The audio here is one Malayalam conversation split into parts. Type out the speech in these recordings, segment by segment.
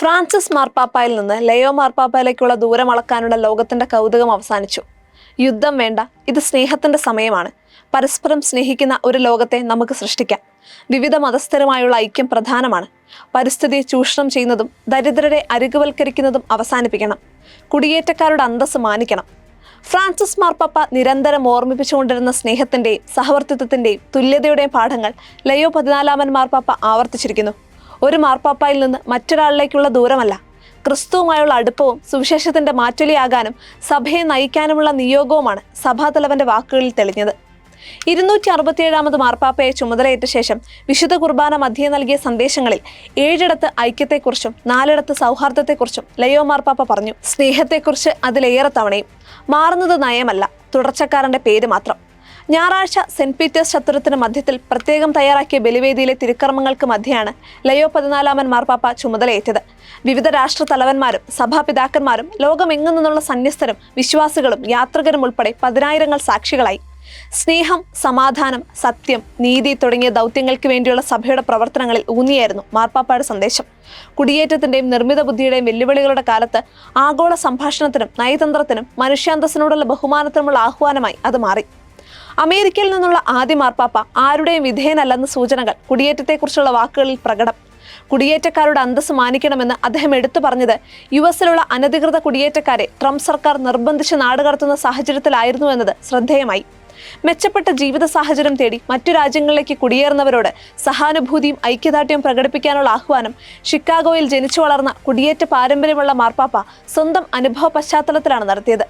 ഫ്രാൻസിസ് മാർപ്പാപ്പായിൽ നിന്ന് ലയോ മാർപ്പാപ്പയിലേക്കുള്ള ദൂരം അളക്കാനുള്ള ലോകത്തിന്റെ കൗതുകം അവസാനിച്ചു. യുദ്ധം വേണ്ട ഇത് സ്നേഹത്തിന്റെ സമയമാണ്. പരസ്പരം സ്നേഹിക്കുന്ന ഒരു ലോകത്തെ നമുക്ക് സൃഷ്ടിക്കാം. വിവിധ മതസ്ഥരുമായുള്ള ഐക്യം പ്രധാനമാണ്. പരിസ്ഥിതിയെ ചൂഷണം ചെയ്യുന്നതും ദരിദ്രരെ അരികുവൽക്കരിക്കുന്നതും അവസാനിപ്പിക്കണം. കുടിയേറ്റക്കാരുടെ അന്തസ്സ് മാനിക്കണം. ഫ്രാൻസിസ് മാർപ്പാപ്പ നിരന്തരം ഓർമ്മിപ്പിച്ചുകൊണ്ടിരുന്ന സ്നേഹത്തിന്റെയും സഹവർത്തിത്വത്തിന്റെയും തുല്യതയുടെയും പാഠങ്ങൾ ലയോ പതിനാലാമൻ മാർപ്പാപ്പ ആവർത്തിച്ചിരിക്കുന്നു. ഒരു മാർപ്പാപ്പായിൽ നിന്ന് മറ്റൊരാളിലേക്കുള്ള ദൂരമല്ല. ക്രിസ്തുവുമായുള്ള അടുപ്പവും സുവിശേഷത്തിന്റെ മാറ്റൊലിയാകാനും സഭയെ നയിക്കാനുമുള്ള നിയോഗവുമാണ് സഭാതലവന്റെ വാക്കുകളിൽ തെളിഞ്ഞത്. ഇരുന്നൂറ്റി അറുപത്തിയേഴാമത് മാർപ്പാപ്പയെ ചുമതലയേറ്റ ശേഷം വിശുദ്ധ കുർബാന മധ്യേ നൽകിയ സന്ദേശങ്ങളിൽ ഏഴിടത്ത് ഐക്യത്തെക്കുറിച്ചും നാലിടത്ത് സൗഹാർദ്ദത്തെക്കുറിച്ചും ലയോ മാർപ്പാപ്പ പറഞ്ഞു. സ്നേഹത്തെക്കുറിച്ച് അതിലേറെ തവണയും. മാറുന്നത് നയമല്ല തുടർച്ചക്കാരന്റെ പേര് മാത്രം. ഞായറാഴ്ച സെന്റ് പീറ്റേഴ്സ് ചത്തുരത്തിന് മധ്യത്തിൽ പ്രത്യേകം തയ്യാറാക്കിയ ബലിവേദിയിലെ തിരുക്കർമ്മങ്ങൾക്ക് മധ്യയാണ് ലയോ പതിനാലാമൻ മാർപ്പാപ്പ ചുമതലയേറ്റത്. വിവിധ രാഷ്ട്ര തലവന്മാരും സഭാപിതാക്കന്മാരും ലോകമെങ്ങു നിന്നുള്ള സന്യസ്തരും വിശ്വാസികളും യാത്രികരും ഉൾപ്പെടെ പതിനായിരങ്ങൾ സാക്ഷികളായി. സ്നേഹം സമാധാനം സത്യം നീതി തുടങ്ങിയ ദൗത്യങ്ങൾക്ക് വേണ്ടിയുള്ള സഭയുടെ പ്രവർത്തനങ്ങളിൽ ഊന്നിയായിരുന്നു മാർപ്പാപ്പയുടെ സന്ദേശം. കുടിയേറ്റത്തിന്റെയും നിർമ്മിത ബുദ്ധിയുടെയും വെല്ലുവിളികളുടെ കാലത്ത് ആഗോള സംഭാഷണത്തിനും നയതന്ത്രത്തിനും മനുഷ്യാന്തസ്സിനോടുള്ള ബഹുമാനത്തിനുമുള്ള ആഹ്വാനമായി അത് മാറി. അമേരിക്കയിൽ നിന്നുള്ള ആദ്യ മാർപ്പാപ്പ ആരുടെയും വിധേയനല്ലെന്ന സൂചനകൾ. കുടിയേറ്റത്തെക്കുറിച്ചുള്ള വാക്കുകളിൽ പ്രകടം. കുടിയേറ്റക്കാരുടെ അന്തസ് മാനിക്കണമെന്ന് അദ്ദേഹം എടുത്തു പറഞ്ഞത് യു എസിലുള്ള അനധികൃത കുടിയേറ്റക്കാരെ ട്രംപ് സർക്കാർ നിർബന്ധിച്ച് നാടുകടത്തുന്ന സാഹചര്യത്തിലായിരുന്നു എന്നത് ശ്രദ്ധേയമായി. മെച്ചപ്പെട്ട ജീവിത സാഹചര്യം തേടി മറ്റു രാജ്യങ്ങളിലേക്ക് കുടിയേറുന്നവരോട് സഹാനുഭൂതിയും ഐക്യദാർഢ്യവും പ്രകടിപ്പിക്കാനുള്ള ആഹ്വാനം ഷിക്കാഗോയിൽ ജനിച്ചു വളർന്ന കുടിയേറ്റ പാരമ്പര്യമുള്ള മാർപ്പാപ്പ സ്വന്തം അനുഭവ പശ്ചാത്തലത്തിലാണ് നടത്തിയത്.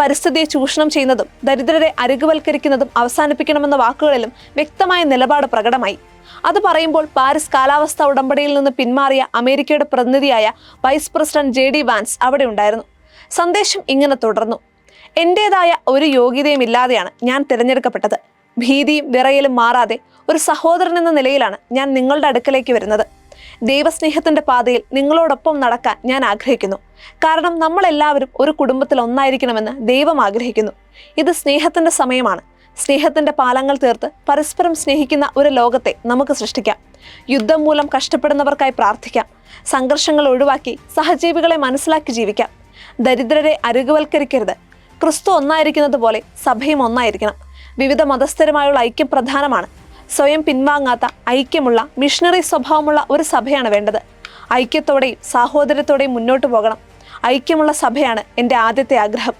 പരിസ്ഥിതിയെ ചൂഷണം ചെയ്യുന്നതും ദരിദ്രരെ അരികുവൽക്കരിക്കുന്നതും അവസാനിപ്പിക്കണമെന്ന വാക്കുകളിലും വ്യക്തമായ നിലപാട് പ്രകടമായി. അത് പറയുമ്പോൾ പാരീസ് കാലാവസ്ഥാ ഉടമ്പടിയിൽ നിന്ന് പിന്മാറിയ അമേരിക്കയുടെ പ്രതിനിധിയായ vice president J D Vance അവിടെ ഉണ്ടായിരുന്നു. സന്ദേശം ഇങ്ങനെ തുടർന്നു. എന്റേതായ ഒരു യോഗ്യതയും ഇല്ലാതെയാണ് ഞാൻ തിരഞ്ഞെടുക്കപ്പെട്ടത്. ഭീതിയും വിറയലും മാറാതെ ഒരു സഹോദരൻ എന്ന നിലയിലാണ് ഞാൻ നിങ്ങളുടെ അടുക്കലേക്ക് വരുന്നത്. ദൈവസ്നേഹത്തിന്റെ പാതയിൽ നിങ്ങളോടൊപ്പം നടക്കാൻ ഞാൻ ആഗ്രഹിക്കുന്നു. കാരണം നമ്മളെല്ലാവരും ഒരു കുടുംബത്തിൽ ഒന്നായിരിക്കണമെന്ന് ദൈവം ആഗ്രഹിക്കുന്നു. ഇത് സ്നേഹത്തിന്റെ സമയമാണ്. സ്നേഹത്തിന്റെ പാലങ്ങൾ തീർത്ത് പരസ്പരം സ്നേഹിക്കുന്ന ഒരു ലോകത്തെ നമുക്ക് സൃഷ്ടിക്കാം. യുദ്ധം മൂലം കഷ്ടപ്പെടുന്നവർക്കായി പ്രാർത്ഥിക്കാം. സംഘർഷങ്ങൾ ഒഴിവാക്കി സഹജീവികളെ മനസ്സിലാക്കി ജീവിക്കാം. ദരിദ്രരെ അരുകുവൽക്കരിക്കരുത്. ക്രിസ്തു ഒന്നായിരിക്കുന്നത് പോലെ സഭയും ഒന്നായിരിക്കണം. വിവിധ മതസ്ഥരുമായുള്ള ഐക്യം പ്രധാനമാണ്. സ്വയം പിൻവാങ്ങാത്ത ഐക്യമുള്ള മിഷണറി സ്വഭാവമുള്ള ഒരു സഭയാണ് വേണ്ടത്. ഐക്യത്തോടെയും സാഹോദര്യത്തോടെയും മുന്നോട്ട് പോകണം. ഐക്യമുള്ള സഭയാണ് എന്റെ ആദ്യത്തെ ആഗ്രഹം.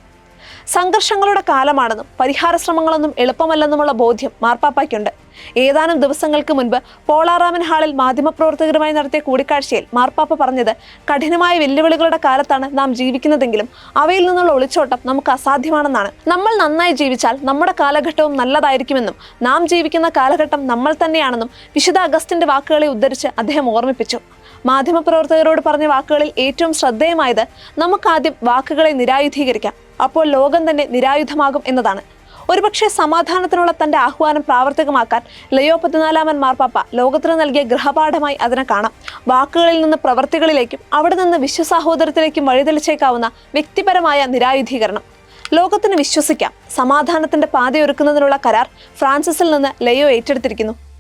സംഘർഷങ്ങളുടെ കാലമാണെന്നും പരിഹാര ശ്രമങ്ങളൊന്നും എളുപ്പമല്ലെന്നുമുള്ള ബോധ്യം മാർപ്പാപ്പയ്ക്കുണ്ട്. ഏതാനും ദിവസങ്ങൾക്ക് മുൻപ് പോളാറാമൻ ഹാളിൽ മാധ്യമപ്രവർത്തകരുമായി നടത്തിയ കൂടിക്കാഴ്ചയിൽ മാർപ്പാപ്പ പറഞ്ഞത് കഠിനമായ വെല്ലുവിളികളുടെ കാലത്താണ് നാം ജീവിക്കുന്നതെങ്കിലും അവയിൽ നിന്നുള്ള ഒളിച്ചോട്ടം നമുക്ക് അസാധ്യമാണെന്നാണ്. നമ്മൾ നന്നായി ജീവിച്ചാൽ നമ്മുടെ കാലഘട്ടവും നല്ലതായിരിക്കുമെന്നും നാം ജീവിക്കുന്ന കാലഘട്ടം നമ്മൾ തന്നെയാണെന്നും വിശുദ്ധ അഗസ്റ്റിന്റെ വാക്കുകളെ ഉദ്ധരിച്ച് അദ്ദേഹം ഓർമ്മിപ്പിച്ചു. മാധ്യമപ്രവർത്തകരോട് പറഞ്ഞ വാക്കുകളിൽ ഏറ്റവും ശ്രദ്ധേയമായത് നമുക്കാദ്യം വാക്കുകളെ നിരായുധീകരിക്കാം. അപ്പോൾ ലോകം തന്നെ നിരായുധമാകും എന്നതാണ്. ഒരുപക്ഷെ സമാധാനത്തിനുള്ള തന്റെ ആഹ്വാനം പ്രാവർത്തികമാക്കാൻ ലയോ പതിനാലാമൻ മാർപ്പാപ്പ ലോകത്തിന് നൽകിയ ഗൃഹപാഠമായി അതിനെ കാണാം. വാക്കുകളിൽ നിന്ന് പ്രവർത്തികളിലേക്കും അവിടെ നിന്ന് വിശ്വസാഹോദരത്തിലേക്കും വഴിതെളിച്ചേക്കാവുന്ന വ്യക്തിപരമായ നിരായുധീകരണം. ലോകത്തിന് വിശ്വസിക്കാം. സമാധാനത്തിന്റെ പാതയൊരുക്കുന്നതിനുള്ള കരാർ ഫ്രാൻസിസിൽ നിന്ന് ലയോ ഏറ്റെടുത്തിരിക്കുന്നു.